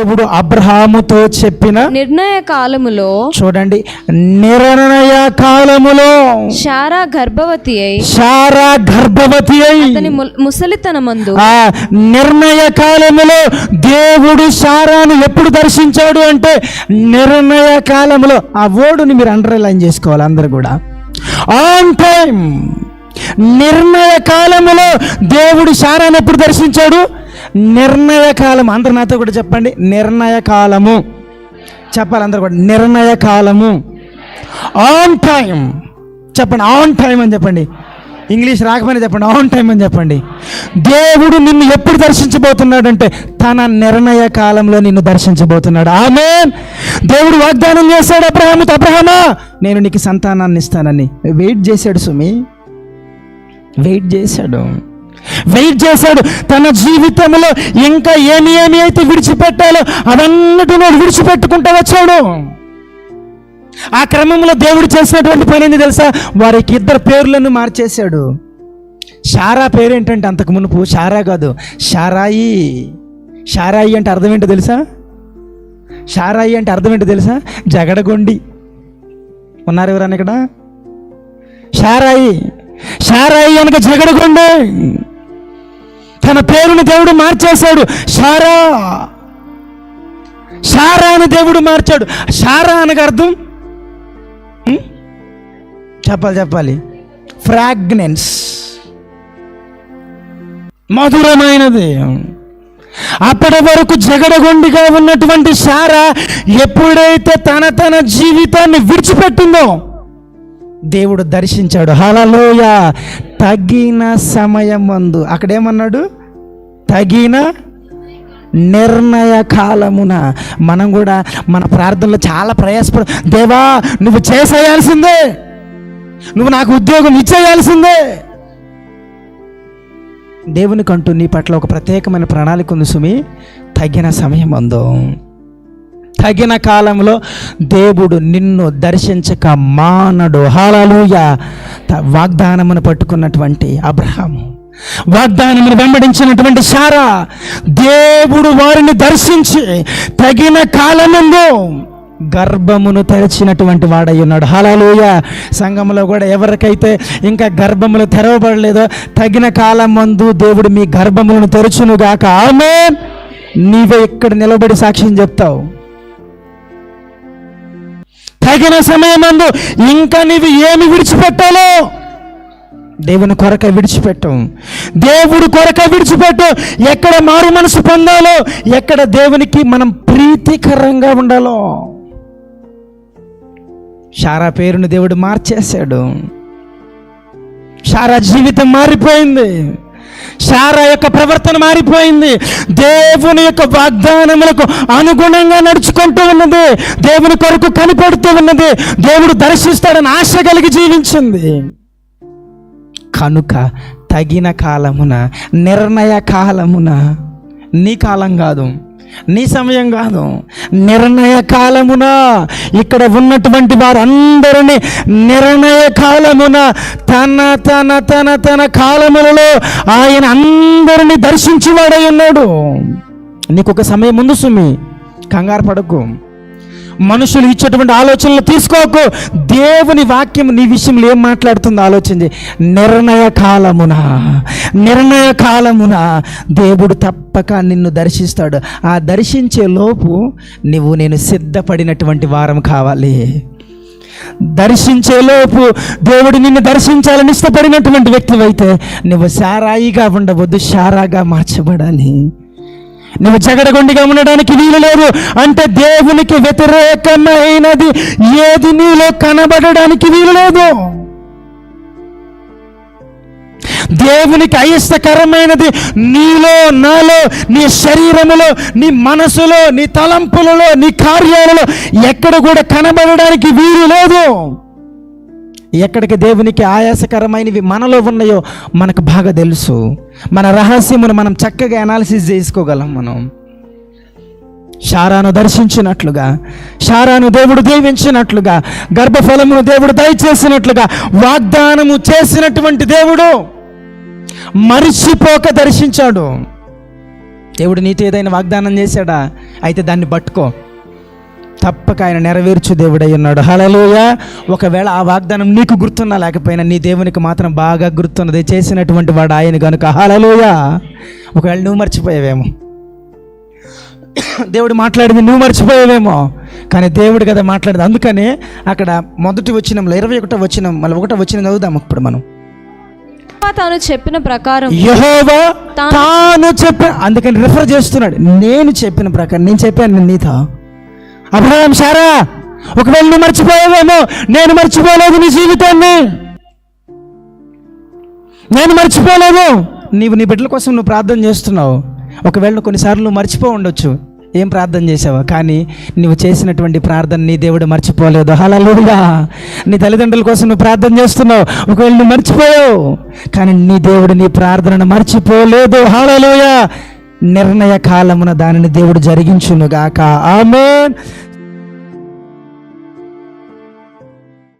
దేవుడు అబ్రహాముతో చెప్పిన నిర్ణయ కాలములో చూడండి నిర్ణయ కాలములో శారా గర్భవతి అయి శారా గర్భవతి అయి అతని ము- ముసలితనమందు ఆ నిర్ణయ కాలములో దేవుడు శారాను ఎప్పుడు దర్శించాడు అంటే నిర్ణయ కాలములో. ఆ ఓడుని మీరు అండర్లైన్ చేసుకోవాలి అందరు కూడా. ఆన్ టైం నిర్ణయ కాలములో దేవుడు శారాను ఎప్పుడు దర్శించాడు? నిర్ణయ కాలం అందరు నాతో కూడా చెప్పండి. నిర్ణయ కాలము. చెప్పాలి అందరు కూడా. నిర్ణయ కాలము. ఆన్ టైం చెప్పండి. ఆన్ టైం అని చెప్పండి. ఇంగ్లీష్ రాకపోయినా చెప్పండి. ఆన్ టైం అని చెప్పండి. దేవుడు నిన్ను ఎప్పుడు దర్శించబోతున్నాడంటే తన నిర్ణయ కాలంలో నిన్ను దర్శించబోతున్నాడు. ఆమె దేవుడు వాగ్దానం చేశాడు అబ్రహాము అబ్రహమా నేను నీకు సంతానాన్ని ఇస్తానని. వెయిట్ చేశాడు సుమి. వెయిట్ చేశాడు. వెయిట్ చేశాడు. తన జీవితంలో ఇంకా ఏమి ఏమి అయితే విడిచిపెట్టాలో అవన్నిటిని విడిచిపెట్టుకుంటూ వచ్చాడు. ఆ క్రమంలో దేవుడు చేసినటువంటి పని ఏంది తెలుసా? వారికి ఇద్దరు పేర్లను మార్చేశాడు. షారా పేరు ఏంటంటే అంతకు మునుపు షారా కాదు షారాయి. షారాయి అంటే అర్థం ఏంటో తెలుసా? షారాయి అంటే అర్థం ఏంటో తెలుసా? జగడగొండి. ఉన్నారు ఎవరన్నా ఇక్కడ? షారాయి. షారాయి వెనక జగడకుండే తన పేరును దేవుడు మార్చేశాడు. షారా. షారా అని దేవుడు మార్చాడు. షారా అనగా అర్థం? చెప్పాలి చెప్పాలి. ఫ్రాగ్నెన్స్. మధురమైనది. అప్పటి వరకు జగడగొండిగా ఉన్నటువంటి షారా ఎప్పుడైతే తన తన జీవితాన్ని విడిచిపెట్టిందో దేవుడు దర్శించాడు. హలలోయ తగిన సమయమందు అక్కడేమన్నాడు? తగిన నిర్ణయ కాలమున. మనం కూడా మన ప్రార్థనలో చాలా ప్రయాసపడ దేవా నువ్వు చేసేయాల్సిందే. నువ్వు నాకు ఉద్యోగం ఇచ్చేయాల్సిందే. దేవునికంటూ నీ పట్ల ఒక ప్రత్యేకమైన ప్రణాళిక ఉంది సుమి. తగిన సమయం ఉందో తగిన కాలంలో దేవుడు నిన్ను దర్శించక మానడు. హాలూయ వాగ్దానమును పట్టుకున్నటువంటి అబ్రహాము. వాగ్దానమును వెంబడించినటువంటి శారా దేవుడు వారిని దర్శించి తగిన కాలముందు గర్భమును తెరచినటువంటి వాడై ఉన్నాడు. హాలూయ సంఘంలో కూడా ఎవరికైతే ఇంకా గర్భములు తెరవబడలేదో తగిన కాలం మందు దేవుడు మీ గర్భములను తెరచునుగాక. ఆమె నీవే ఇక్కడ నిలబడి సాక్ష్యం చెప్తావు. తగిన సమయమందు ఇంకా నీవు ఏమి విడిచిపెట్టాలో? దేవుని కొరక విడిచిపెట్టం దేవుడు కొరక విడిచిపెట్టు. ఎక్కడ మారు మనసు పొందాలో ఎక్కడ దేవునికి మనం ప్రీతికరంగా ఉండాలో. షారా పేరును దేవుడు మార్చేశాడు. షారా జీవితం మారిపోయింది. శారా యొక్క ప్రవర్తన మారిపోయింది. దేవుని యొక్క వాగ్దానములకు అనుగుణంగా నడుచుకుంటూ ఉన్నది. దేవుని కొరకు కనిపెడుతూ ఉన్నది. దేవుడు దర్శిస్తాడని ఆశ కలిగి జీవించింది. కనుక తగిన కాలమున నిర్ణయ కాలమున నీ కాలం కాదు. నీ సమయం కాదు. నిర్ణయ కాలమున ఇక్కడ ఉన్నటువంటి వారందరినీ నిర్ణయ కాలమున తన తన తన తన కాలములలో ఆయన అందరినీ దర్శించేవాడై ఉన్నాడు. నీకు ఒక సమయం ముందు సుమి. కంగారు పడకు. మనుషులు ఇచ్చేటువంటి ఆలోచనలు తీసుకోకు. దేవుని వాక్యం నీ విషయంలో ఏం మాట్లాడుతుందో ఆలోచించి. నిర్ణయ కాలమున నిర్ణయ కాలమున దేవుడు తప్పక నిన్ను దర్శిస్తాడు. ఆ దర్శించే లోపు నువ్వు నేను సిద్ధపడినటువంటి వారం కావాలి. దర్శించేలోపు దేవుడు నిన్ను దర్శించాలని ఇష్టపడినటువంటి వ్యక్తివైతే నువ్వు శారాయిగా ఉండవద్దు శారాగా మార్చబడాలి. నువ్వు జగడగొండిగా ఉండడానికి వీలు లేదు. అంటే దేవునికి వ్యతిరేకమైనది ఏది నీలో కనబడడానికి వీలు లేదు. దేవునికి అయిష్టకరమైనది నీలో నాలో నీ శరీరములో నీ మనసులో నీ తలంపులలో నీ కార్యాలలో ఎక్కడ కూడా కనబడడానికి వీలు లేదు. ఎక్కడికి దేవునికి ఆయాసకరమైనవి మనలో ఉన్నాయో మనకు బాగా తెలుసు. మన రహస్యమును మనం చక్కగా అనాలిసిస్ చేసుకోగలం మనం. షారాను దర్శించినట్లుగా షారాను దేవుడు దీవించినట్లుగా గర్భఫలమును దేవుడు దయచేసినట్లుగా వాగ్దానము చేసినటువంటి దేవుడు మరిచిపోక దర్శించాడు. దేవుడు నీతో ఏదైనా వాగ్దానం చేశాడా? అయితే దాన్ని పట్టుకో. తప్పక ఆయన నెరవేర్చు దేవుడై ఉన్నాడు. హలలోయ ఒకవేళ ఆ వాగ్దానం నీకు గుర్తున్నా లేకపోయినా నీ దేవునికి మాత్రం బాగా గుర్తున్నది చేసినటువంటి వాడు ఆయన కనుక హలలోయ ఒకవేళ నువ్వు మర్చిపోయావేమో. దేవుడు మాట్లాడింది నువ్వు మర్చిపోయావేమో. కానీ దేవుడు కదా మాట్లాడింది. అందుకనే అక్కడ మొదటి వచ్చినంలో ఇరవై ఒకటో వచ్చినం మళ్ళీ ఒకటో వచ్చిన చదువుదాం ఇప్పుడు మనం. తాను చెప్పిన ప్రకారం యహోవా తాను- తాను చెప్ప అందుకని రిఫర్ చేస్తున్నాడు. నేను చెప్పిన ప్రకారం నేను చెప్పాను నీతో. అబ్రహాం సారా ఒకవేళ నువ్వు మర్చిపోయావేమో నేను మర్చిపోలేదు నీ జీవితాన్ని. నేను మర్చిపోలేదు. నీవు నీ బిడ్డల కోసం నువ్వు ప్రార్థన చేస్తున్నావు. ఒకవేళ కొన్నిసార్లు నువ్వు మర్చిపో ఉండొచ్చు. ఏం ప్రార్థన చేసావా? కానీ నువ్వు చేసినటువంటి ప్రార్థన నీ దేవుడు మర్చిపోలేదు. హలలుగా నీ తల్లిదండ్రుల కోసం నువ్వు ప్రార్థన చేస్తున్నావు. ఒకవేళ నువ్వు మర్చిపోయావు కానీ నీ దేవుడు నీ ప్రార్థనను మర్చిపోలేదు. హలలుయ నిర్ణయ కాలమున దానిని దేవుడు జరిగించునుగాక. ఆమెన్.